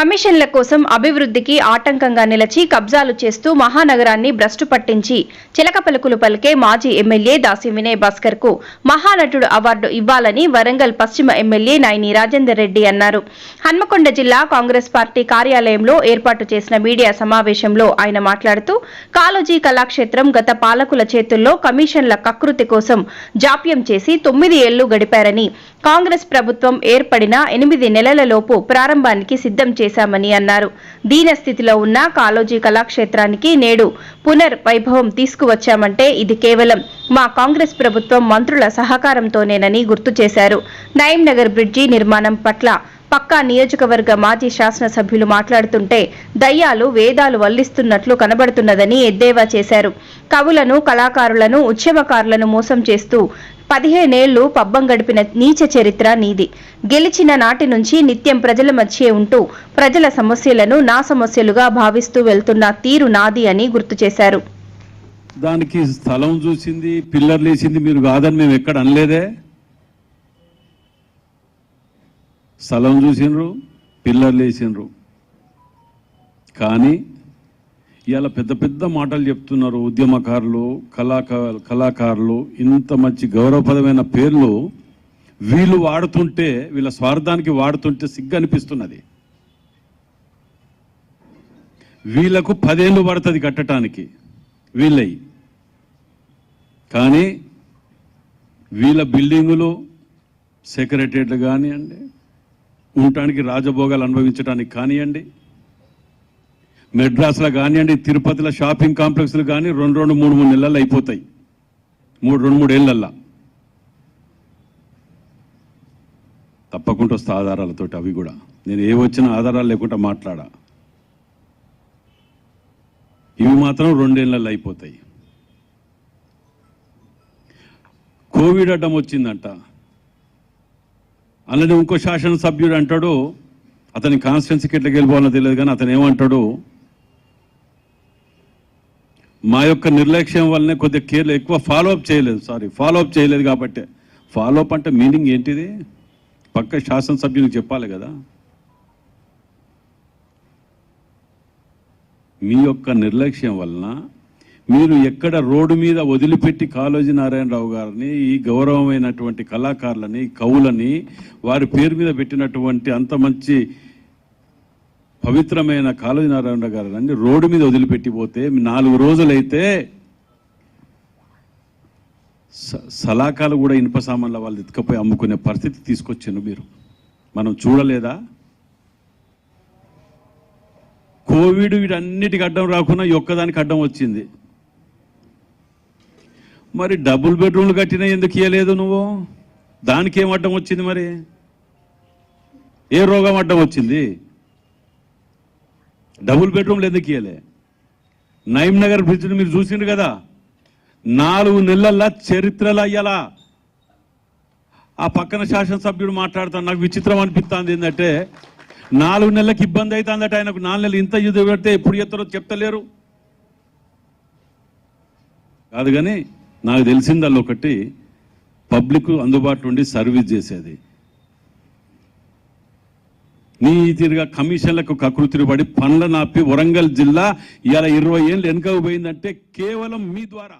కమిషన్ల కోసం అభివృద్ధికి ఆటంకంగా నిలిచి కబ్జాలు చేస్తూ మహానగరాన్ని భ్రష్టు పట్టించి చిలక పలుకులు పలికే మాజీ ఎమ్మెల్యే దాసి వినయ్ భాస్కర్కు మహానటుడు అవార్డు ఇవ్వాలని వరంగల్ పశ్చిమ ఎమ్మెల్యే నాయని రాజేందర్ రెడ్డి అన్నారు. హన్మకొండ జిల్లా కాంగ్రెస్ పార్టీ కార్యాలయంలో ఏర్పాటు చేసిన మీడియా సమావేశంలో ఆయన మాట్లాడుతూ కాలోజీ కళాక్షేత్రం గత పాలకుల చేతుల్లో కమిషన్ల కకృతి కోసం జాప్యం చేసి తొమ్మిది ఏళ్ళు గడిపారని కాంగ్రెస్ ప్రభుత్వం ఏర్పడిన ఎనిమిది నెలలలోపు ప్రారంభానికి సిద్ధం చేశామని అన్నారు. దీనస్థితిలో ఉన్న కాలోజీ కళాక్షేత్రానికి నేడు పునర్ వైభవం తీసుకువచ్చామంటే ఇది కేవలం మా కాంగ్రెస్ ప్రభుత్వం మంత్రుల సహకారంతోనేనని గుర్తు చేశారు. నయీం నగర్ బ్రిడ్జి నిర్మాణం పట్ల పక్కా నియోజకవర్గ మాజీ శాసనసభ్యులు మాట్లాడుతుంటే దయ్యాలు వేదాలు వల్లిస్తున్నట్లు కనబడుతున్నదని ఎద్దేవా చేశారు. కవులను కళాకారులను ఉద్యమకారులను మోసం చేస్తూ పదిహేనేళ్ళు పబ్బం గడిపిన నీచ చరిత్ర నీది. గెలిచిన నాటి నుంచి నిత్యం ప్రజల మధ్యే ఉంటూ ప్రజల సమస్యలను నా సమస్యలుగా భావిస్తూ వెళ్తున్న తీరు నాది అని గుర్తు చేశారు. దానికి స్థలం చూసింది పిల్లర్లు వేసింది మీరు కాదని మేము ఎక్కడ అనలేదే? స్థలం చూసిండ్రు పిల్లర్లు వేసిండ్రు. కానీ ఇవాళ పెద్ద పెద్ద మాటలు చెప్తున్నారు ఉద్యమకారులు కళాకా కళాకారులు ఇంత మంచి గౌరవప్రదమైన పేర్లు వీళ్ళు వాడుతుంటే వీళ్ళ స్వార్థానికి వాడుతుంటే సిగ్గు అనిపిస్తున్నది వీళ్ళకు పదేళ్ళు పడుతుంది కట్టడానికి వీళ్ళయి కానీ వీళ్ళ బిల్డింగులు సెక్రటరియట్లు కానివ్వండి ఉండటానికి రాజభోగాలు అనుభవించడానికి కానివ్వండి మెడ్రాస్లో కానివ్వండి తిరుపతిలో షాపింగ్ కాంప్లెక్స్లు కానీ రెండు రెండు మూడు మూడు నెలల్లో అయిపోతాయి. మూడు రెండు మూడు ఏళ్ళల్లా. తప్పకుండా వస్తా ఆధారాలతోటి అవి కూడా. నేను ఏ వచ్చిన ఆధారాలు లేకుండా మాట్లాడా. ఇవి మాత్రం రెండేళ్ళల్లో అయిపోతాయి. కోవిడ్ అడ్డం వచ్చిందంట. అలానే ఇంకో శాసనసభ్యుడు అంటాడు అతని కాన్స్టిట్యున్సీకి ఎట్లా గెలిపోవాలో తెలియదు కానీ అతను ఏమంటాడు మా యొక్క నిర్లక్ష్యం వల్లనే కొద్దిగా కేర్లు ఎక్కువ ఫాలో అప్ చేయలేదు సారీ ఫాలో అప్ చేయలేదు కాబట్టి. ఫాలో అప్ అంటే మీనింగ్ ఏంటిది? పక్క శాసనసభ్యునికి చెప్పాలి కదా. మీ యొక్క నిర్లక్ష్యం వలన మీరు ఎక్కడ రోడ్డు మీద వదిలిపెట్టి కాళోజీ నారాయణరావు గారిని ఈ గౌరవమైనటువంటి కళాకారులని కవులని వారి పేరు మీద పెట్టినటువంటి అంత మంచి పవిత్రమైన కాళోజీ నారాయణ గారిని రోడ్డు మీద వదిలిపెట్టిపోతే నాలుగు రోజులైతే స- సలాకాలు కూడా ఇనుప సామాన్ల వాళ్ళు ఎత్తుకపోయి అమ్ముకునే పరిస్థితి తీసుకొచ్చాను మీరు. మనం చూడలేదా? కోవిడ్ వీటన్నిటికి అడ్డం రాకుండా ఒక్కదానికి అడ్డం వచ్చింది. మరి డబుల్ బెడ్రూమ్లు కట్టినా ఎందుకు ఇవ్వలేదు నువ్వు? దానికి ఏం అడ్డం వచ్చింది మరి? ఏ రోగం అడ్డం వచ్చింది? డబుల్ బెడ్రూమ్లు ఎందుకు ఇవ్వలే నయీం నగర్ బ్రిడ్జ్ని మీరు చూసిండ్రు కదా? నాలుగు నెలల చరిత్రలో అయ్యాలా? ఆ పక్కన శాసనసభ్యుడు మాట్లాడుతాను నాకు విచిత్రం అనిపిస్తుంది ఏంటంటే నాలుగు నెలలకు ఇబ్బంది అవుతుందట ఆయనకు నాలుగు నెలలు ఇంత యుద్ధం పెడితే ఎప్పుడు చెప్తారో చెప్తలేరు. కాదు కానీ నాకు తెలిసిందల్లా ఒకటి పబ్లిక్ అందుబాటులో ఉండి సర్వీస్ చేసేది. నీతిగా కమిషన్లకు కకృతిని పడి పండ్ల నాపి వరంగల్ జిల్లా ఇలా ఇరవై ఏళ్ళు వెనుకకు పోయిందంటే కేవలం మీ ద్వారా.